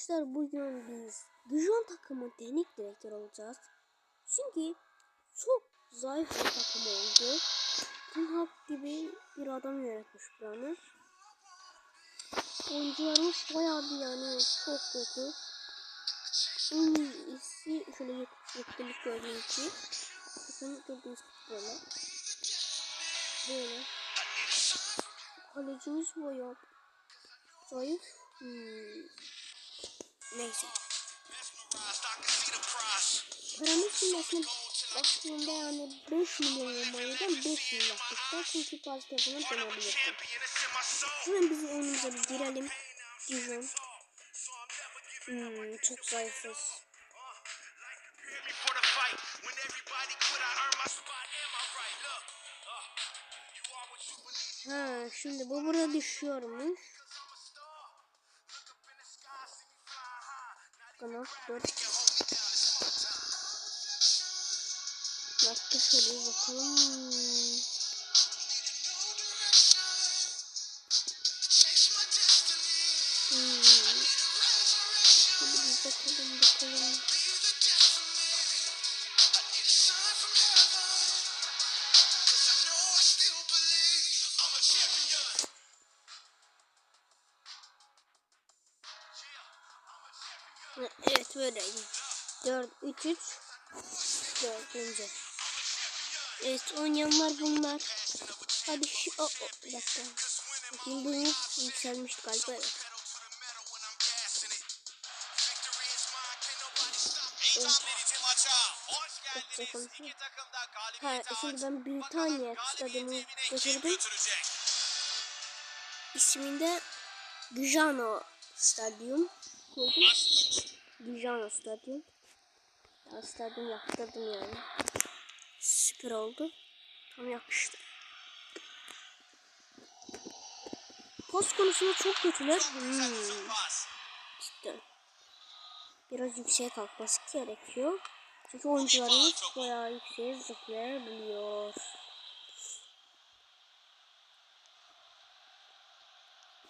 Arkadaşlar bugün biz Dijon takımı teknik direktör olacağız. Çünkü çok zayıf bir takım oldu. Ten Hag gibi bir adam yönetmiş buranı. Oyuncularımız bayağı bir yani çok kötü. En iyisi şöyle yetkililik gördüğünüz gibi. Bakın gördüğünüz gibi böyle. Böyle. Kalecimiz bayağı zayıf. Hmm. Neyse. Şimdi aslında aslında yani 5 milyon olmalıdan 5 milyon yapmışlar. Çünkü bazı tarafından dönebilirdi. Hemen bizim oyunumuza bir girelim. Dijon. Hmm, çok zayıfız. Ha, şimdi bu burada düşüyormuş. Kanal 4. Dakika şöyle bakalım. 4 3 3 4. Evet oynayanlar bunlar. Hadi şu o, o, bir dakika. Bakayım bunu yükselmişti galiba evet. Ha, şimdi ben Britanya stadyumunu getirdim. İsminde Gujano Stadyum koydum. Stadyum. Stadyum yaptırdım yani. Süper oldu. Tam yakıştı. Post konusunda çok kötüler. Hmm, cidden. Biraz yükseğe kalkması gerekiyor. Çünkü oyuncularımız bayağı yükseğe zıplayabiliyor.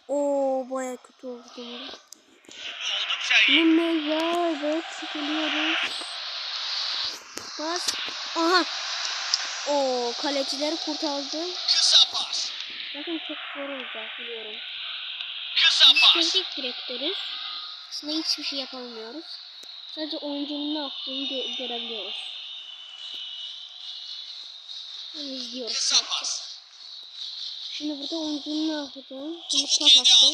Oo bayağı kötü oldu şimdi. Yine ya evet sıkılıyoruz. Bas. Aha. O kalecileri kurtardı. Kısa pas. Bakın çok zor olacak biliyorum. Kısa pas. teknik direktörüz. Aslında hiçbir şey yapamıyoruz. Sadece oyuncunun ne yaptığını gö- görebiliyoruz. Yani izliyoruz Kısa pas. Şimdi burada oyuncunun ne yapacağını şimdi pas attı.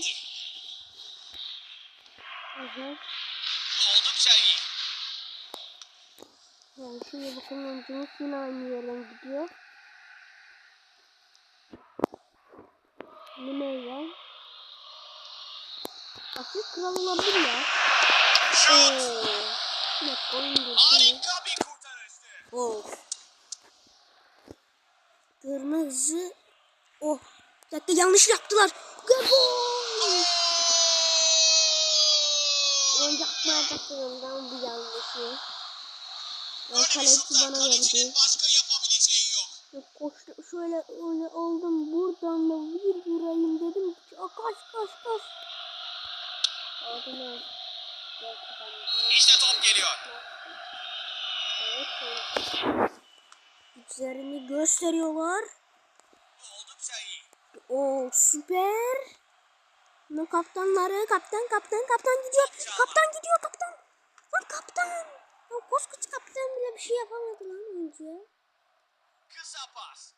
Aha. Oldukça iyi. Yani şimdi bakın oyuncumuz yine aynı yerden gidiyor. Bu ne ya? Aslında kral olabilir ya. Oo. Bir dakika oyun. Of. Kırmızı. Oh. Bir dakika yanlış yaptılar. Gol. Ben yapmayacaktım ondan bu yanlışı. Ya kaleci bana verdi. Ya koştu şöyle öyle aldım buradan da bir vurayım dedim. Ya kaç kaç kaç. Aldım. İşte top geliyor. Evet. Güçlerini gösteriyorlar. O süper. Ne kaptanları kaptan kaptan kaptan gidiyor. Kaptan gidiyor kaptan. Lan kaptan. Ya koskoca kaptan bile bir şey yapamadı lan önce. Kısa pas.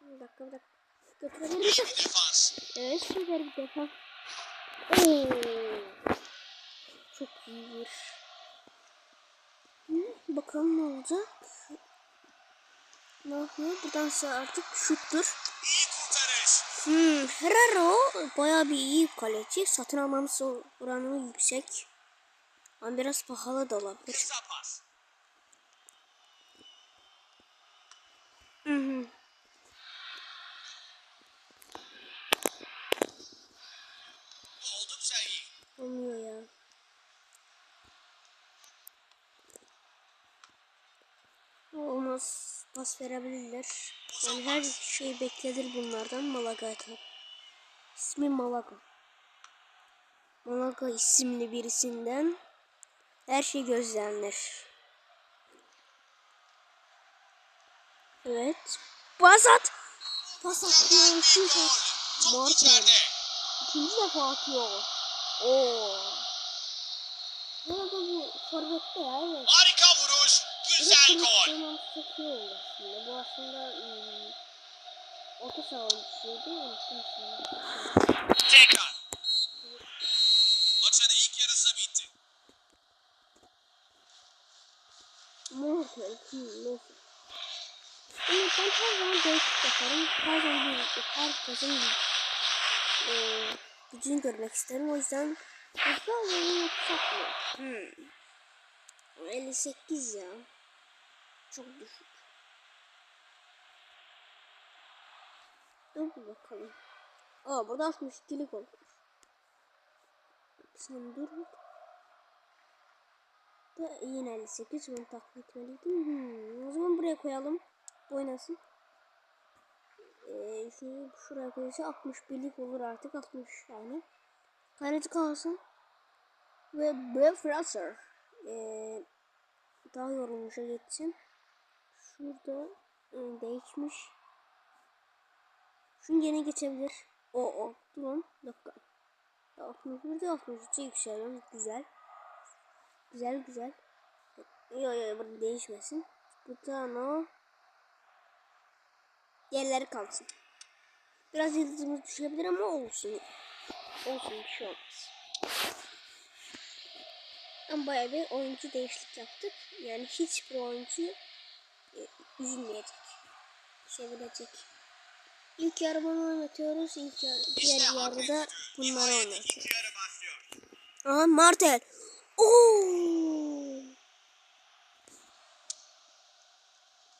Bir dakika bir dakika. Götürebilir İyi bir defans. Evet süper bir defa. Oo. Çok iyi. Hı, bakalım ne olacak. Ne yapıyor? Buradan sonra artık şuttur. İyi kurtarış. Hmm, Herrero bayağı bir iyi kaleci. Satın almamız oranı yüksek. Ama biraz pahalı da olabilir. Hı hı. Olmuyor ya. Olmaz. Pas verebilirler. Yani her şey beklenir bunlardan Malaga atar. İsmi Malaga. Monaco isimli birisinden her şey gözlenir. Evet. Basat. Basat diyor. Şimdi Top Morten. ikinci defa atıyor. Oo. Bu arada bu forvette ya evet. Harika vuruş. Güzel gol. Çok iyi oldu aslında. Bu aslında orta saha oyuncusuydu. Tekrar. Hmm, neyse. Ama ben her zaman değişik yaparım. Her zaman herkesin e, gücünü görmek isterim. O yüzden hızlı olanı yapacakmıyor. Hmm. 58 ya. Çok düşük. Dur bir bakalım. Aa burada 62'lik olmuş. Sen dur bir. Da yine 58 bunu taklit etmeliydim. Hmm, o zaman buraya koyalım. Oynasın. Ee, şunu şuraya koyarsa 61'lik olur artık 60 yani. Kaleci kalsın. Ve Brave Fraser. Ee, daha yorulmuşa geçsin. Şurada e, değişmiş. Şunu yeni geçebilir. O o. Durun. Dakika. 61'de 63'e yükseliyoruz. Güzel. Güzel güzel. Yok yok burada değişmesin. Burada no. Diğerleri kalsın. Biraz yıldızımız düşebilir ama olsun. Olsun bir şey olmaz. Ama bayağı bir oyuncu değişiklik yaptık. Yani hiçbir oyuncu e, üzülmeyecek. Sevilecek. İlk yarı bunu oynatıyoruz. İlk yarı, diğer yarıda bunları oynatıyoruz. Aha Martel. Oo.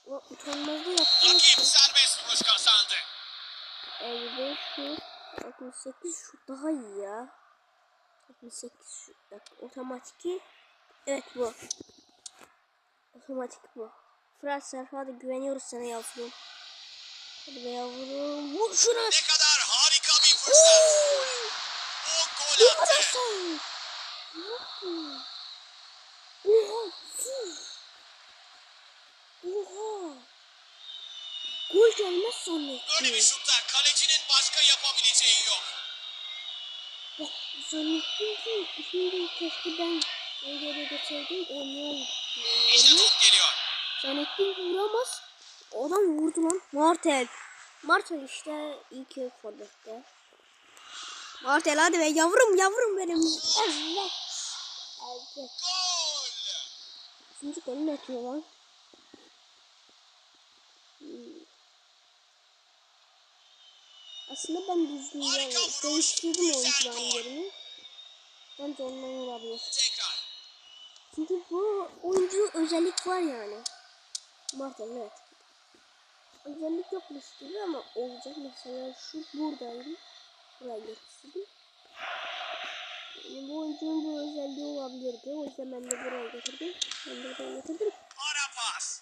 O utanmazda yaptı. Rakip serbest vuruş kazandı. 55 şu 68 şu daha iyi ya. 68 şu bak otomatik. Evet bu. Otomatik bu. Fraser hadi güveniyoruz sana yavrum. Hadi be yavrum. Vur şuna. Ne kadar harika bir fırsat. O gol attı. Oha. Oha. Gol gelmez Böyle bir zannettim. şutta kalecinin başka yapabileceği yok. Bak zannettim ki şimdi keşke ben öyle geçeydim oynayalım. İşte top geliyor. Zannettim ki vuramaz. Adam vurdu lan. Martel. Martel işte ilk forvette. Martel hadi be yavrum yavrum benim. Evet. Gol. Üçüncü golünü atıyor lan. Aslında ben düzgün yani değiştirdim oyuncuların yerini. Bence ondan olabilir. Çünkü bu oyuncu özellik var yani. Martel evet. Özellik yokmuş gibi ama olacak. Mesela şu buradaydı. Buraya getirdim. Yani bu oyuncunun bu özelliği olabilirdi. O yüzden ben de buraya getirdim. Ben de buraya getirdim.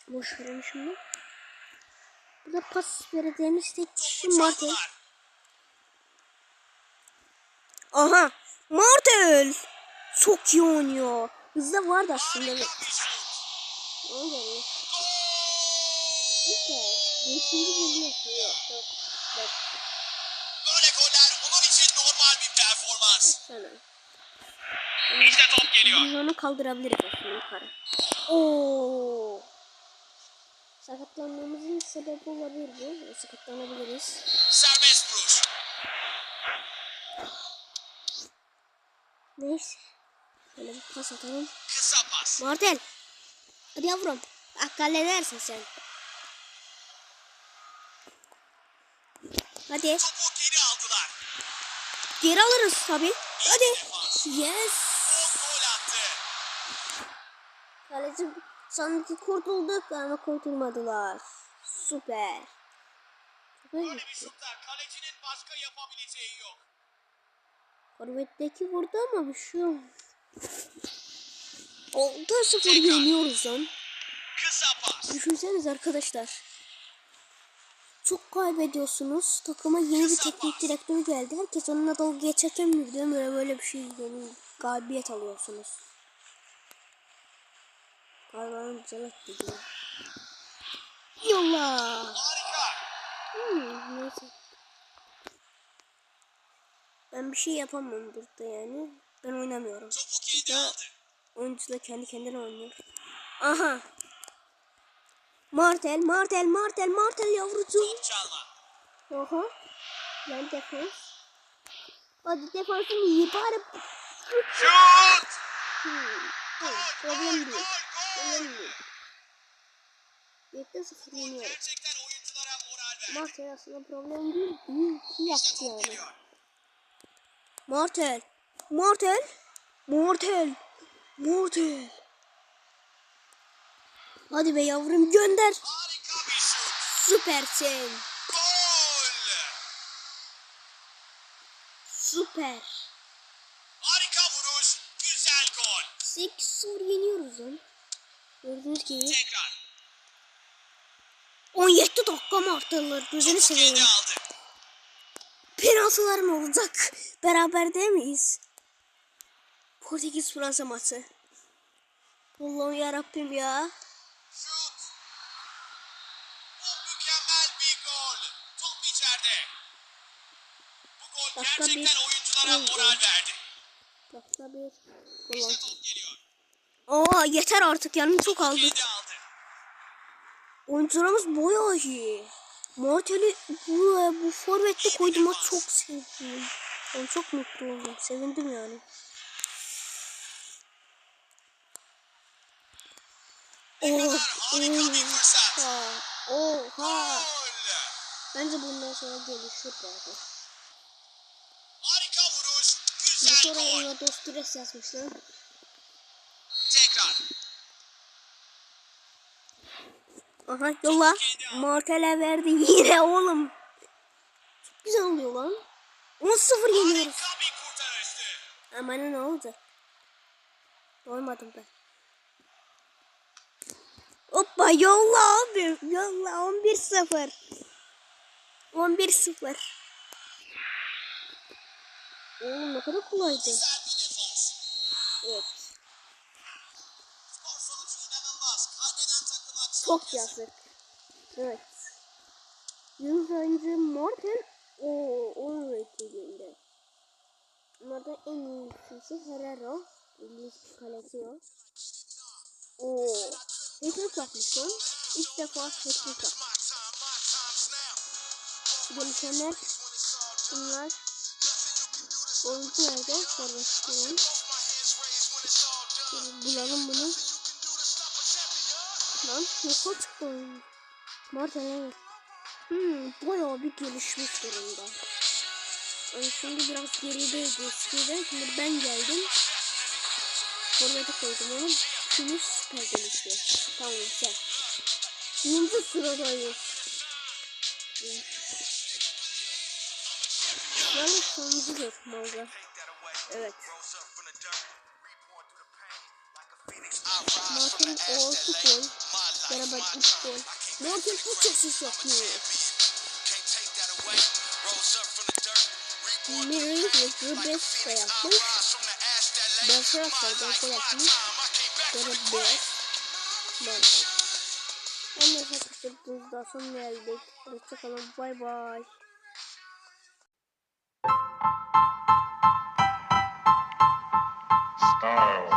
Boş verin şimdi. Burada pas vereceğimiz tek kişi Martel. Aha! Martel! Çok iyi oynuyor. Hızda vardı aslında. Evet. geliyor. Gol. İşte değişimci golünü yapıyor. Dört, dört. Sana. İşte top geliyor. Biz onu kaldırabiliriz aslında yukarı. Oo. Sakatlanmamızın sebebi olabilir bu. Sakatlanabiliriz. Serbest vuruş. Neyse. Şöyle bir pas atalım. Kısa pas. Martel. Hadi yavrum. Bak halledersin sen. Hadi. Topu geri aldılar. Geri alırız tabi. Hadi. Yes. Kaleci sanki kurtulduk ama kurtulmadılar. Süper. Böyle bir gitti. şutta kalecinin başka yapabileceği yok. Forvet'teki vurdu ama bir şey olmaz. 6-0 yeniyoruz lan. Düşünseniz arkadaşlar. Çok kaybediyorsunuz. Takıma yeni bir teknik direktör geldi. Herkes onunla dalga geçerken birden böyle böyle bir şey yani galibiyet alıyorsunuz. Galiba güzel gibi. Yolla. Hmm, neyse. Ben bir şey yapamam burada yani. Ben oynamıyorum. Topu kendi Ya. aldı. Oyuncu da kendi kendine oynuyor. Aha. Martel, Martel, Martel, Martel çalma. Oha. Yani defans. Hadi defansın iyi bari. Şut. Hmm. Gol, problem değil. Problem değil. Yekte sıfır yeniyor. Gerçekten oyunculara moral ver. Martel aslında problem değil. İyi ki yaptı yani. Martel. Martel. Martel. Martel. Hadi be yavrum gönder. Süpersin. Gol. Süper. Harika vuruş. Güzel gol. 8-0 yeniyoruz lan. Gördüğünüz gibi. Tekrar. 17 dakika mı arttırılır? Gözünü seveyim. Penaltılar mı olacak? Beraber değil miyiz? Portekiz Fransa maçı. Allah'ım yarabbim ya. Top içeride. Bu gol Dakika gerçekten bir. oyunculara Oldu. moral verdi. Dakika bir. Ulan. İşte top geliyor. Aa yeter artık yanını çok aldı. Oyuncularımız bayağı iyi. Martel'i bu, bu forvette koyduğuma çok sevdim. Ben çok mutlu oldum. Sevindim yani. Oh, bir fırsat. Oha. Oha. Bence bundan sonra gelişir zaten. Harika vuruş. Bir Güzel sonra gol. ona dostures yazmışlar. Tekrar. Aha yolla. Martel'e verdi yine oğlum. Çok güzel oluyor lan. 10-0 yeniyoruz. Bir. Ama ne olacak? Doymadım ben. Hoppa yolla abi. Yolla 11-0. 11-0. Oğlum ne kadar kolaydı. Evet. Skor sonucu inanılmaz. Kaybeden takıma Çok yazık. Evet. Yıldızıncı Morten o onun ratinginde. Bunlardan en iyisi Herrero. İngiliz kalesi o. Oo. Hat-trick yapmış lan. İlk defa hat-trick yapmış. Gelişenler bunlar. Oyuncu nerede? Forvet Bulalım bunu. Lan ne çıktı oyun? Martin evet. Hmm, bayağı bir gelişmiş durumda. Yani şimdi biraz gerideydi eskiden. Şimdi ben geldim. Formatı koydum onu. Şimdi süper gelişiyor. Tamam güzel. Birinci sıradayız. Yani sonuncudur Malga. Evet. Martin 6 gol. Beraber 3 gol. Martin 3 asist yapıyor. Miri ve Rubes de yapmış. Berserk'ta da gol atmış. Beraber. Martin. Ondan sonra kısa bir daha sonuna geldik. Hoşçakalın. Bay bay. style.